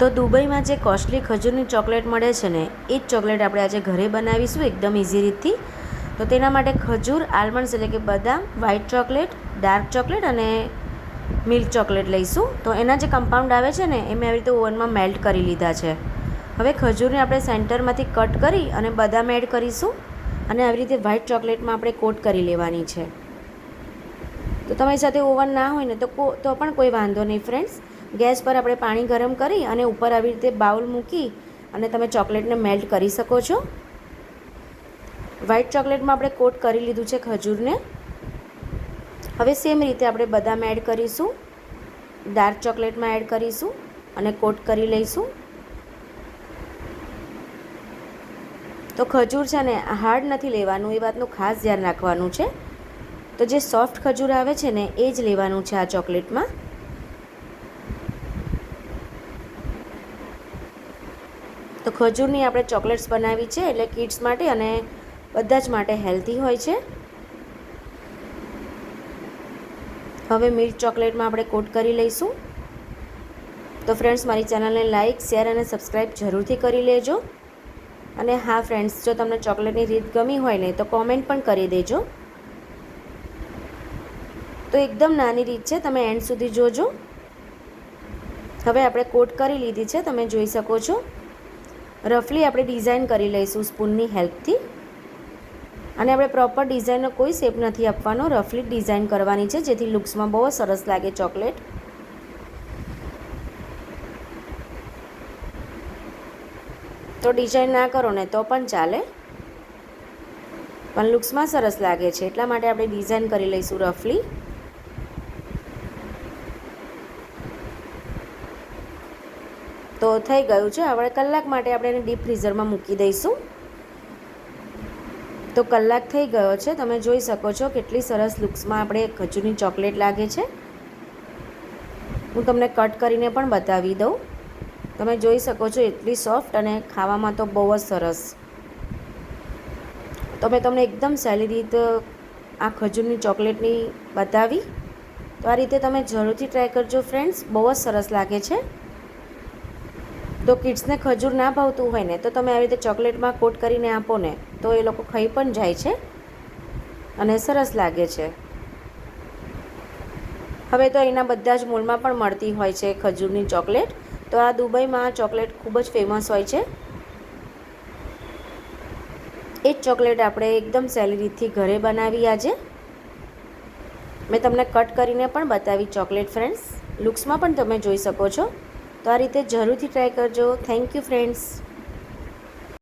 તો દુબઈમાં જે કોસ્ટલી ખજૂરની ચોકલેટ મળે છે ને, એ જ ચોકલેટ આપણે આજે ઘરે બનાવીશું એકદમ ઇઝી રીતથી. તો તેના માટે ખજૂર આલમંડ્સ એટલે કે બદામ વ્હાઇટ ચોકલેટ ડાર્ક ચોકલેટ અને મિલ્ક ચોકલેટ લઈશું. તો એના જે કમ્પાઉન્ડ આવે છે ને, એ મેં આવી રીતે ઓવનમાં મેલ્ટ કરી લીધા છે. હવે ખજૂરને આપણે સેન્ટરમાંથી કટ કરી અને બદામ એડ કરીશું અને આવી રીતે વ્હાઇટ ચોકલેટમાં આપણે કોટ કરી લેવાની છે. તો તમારી સાથે ઓવન ના હોય ને, તો તો પણ કોઈ વાંધો નહીં ફ્રેન્ડ્સ ગેસ પર આપણે પાણી ગરમ કરી અને ઉપર આવી રીતે બાઉલ મૂકી અને તમે ચોકલેટને મેલ્ટ કરી શકો છો. વ્હાઇટ ચોકલેટમાં આપણે કોટ કરી લીધું છે ખજૂરને. હવે સેમ રીતે આપણે બદામ એડ કરીશું. ડાર્ક ચોકલેટમાં એડ કરીશું અને કોટ કરી લઈશું. તો ખજૂર છે ને હાર્ડ નથી લેવાનું, એ વાતનું ખાસ ધ્યાન રાખવાનું છે. તો જે સોફ્ટ ખજૂર આવે છે ને, એ જ લેવાનું છે આ ચોકલેટમાં તો ખજૂરની આપણે ચોકલેટ્સ બનાવી છે એટલે કિડ્સ માટે અને બધા જ માટે હેલ્ધી હોય છે. હવે મિલ્ક ચોકલેટમાં આપણે કોટ કરી લઈશું. તો ફ્રેન્ડ્સ, મારી ચેનલને લાઇક શેર અને સબસ્ક્રાઈબ જરૂરથી કરી લેજો. અને હા, ફ્રેન્ડ્સ, જો તમને ચોકલેટની રીત ગમી હોય ને, તો કોમેન્ટ પણ કરી દેજો. તો એકદમ નાની રીત છે, તમે એન્ડ સુધી જોજો. હવે આપણે કોટ કરી લીધી છે, તમે જોઈ શકો છો. રફલી આપણે ડિઝાઇન કરી લઈશું સ્પૂનની હેલ્પથી. અને આપણે પ્રોપર ડિઝાઇનનો કોઈ શેપ નથી આપવાનો. રફલી ડિઝાઇન કરવાની છે, જેથી લુક્સમાં બહુ સરસ લાગે ચોકલેટ. તો ડિઝાઇન ના કરો ને તો પણ ચાલે. પણ લુક્સમાં સરસ લાગે છે, એટલા માટે આપણે ડિઝાઇન કરી લઈશું રફલી. તો થઈ ગયું છે. હવે કલાક માટે આપણે એને ડીપ ફ્રીઝરમાં મૂકી દઈશું. તો કલાક થઈ ગયો છે. તમે જોઈ શકો છો કેટલી સરસ લુક્સમાં આપણે ખજૂરની ચોકલેટ લાગે છે. હું તમને કટ કરીને પણ બતાવી દઉં. તમે જોઈ શકો છો એટલી સોફ્ટ અને ખાવામાં તો બહુ જ સરસ. તો મેં તમને એકદમ સહેલી રીત આ ખજૂરની ચોકલેટની બતાવી. તો આ રીતે તમે જરૂરથી ટ્રાય કરજો ફ્રેન્ડ્સ બહુ જ સરસ લાગે છે. તો કિડ્સને ખજૂર ના ભાવતું હોય ને, તો તમે આવી રીતે ચોકલેટમાં કોટ કરીને આપો ને, તો એ લોકો ખાઈ પણ જાય છે અને સરસ લાગે છે. હવે તો એના બધા જ મૂળમાં પણ મળતી હોય છે ખજૂરની ચોકલેટ. તો આ દુબઈમાં ચોકલેટ ખૂબ જ ફેમસ હોય છે. એ જ ચોકલેટ આપણે એકદમ સહેલી ઘરે બનાવી આજે. મેં તમને કટ કરીને પણ બતાવી ચોકલેટ ફ્રેન્ડ્સ. લુક્સમાં પણ તમે જોઈ શકો છો. તો આ રીતે જરૂરથી ટ્રાય કરજો. Thank you friends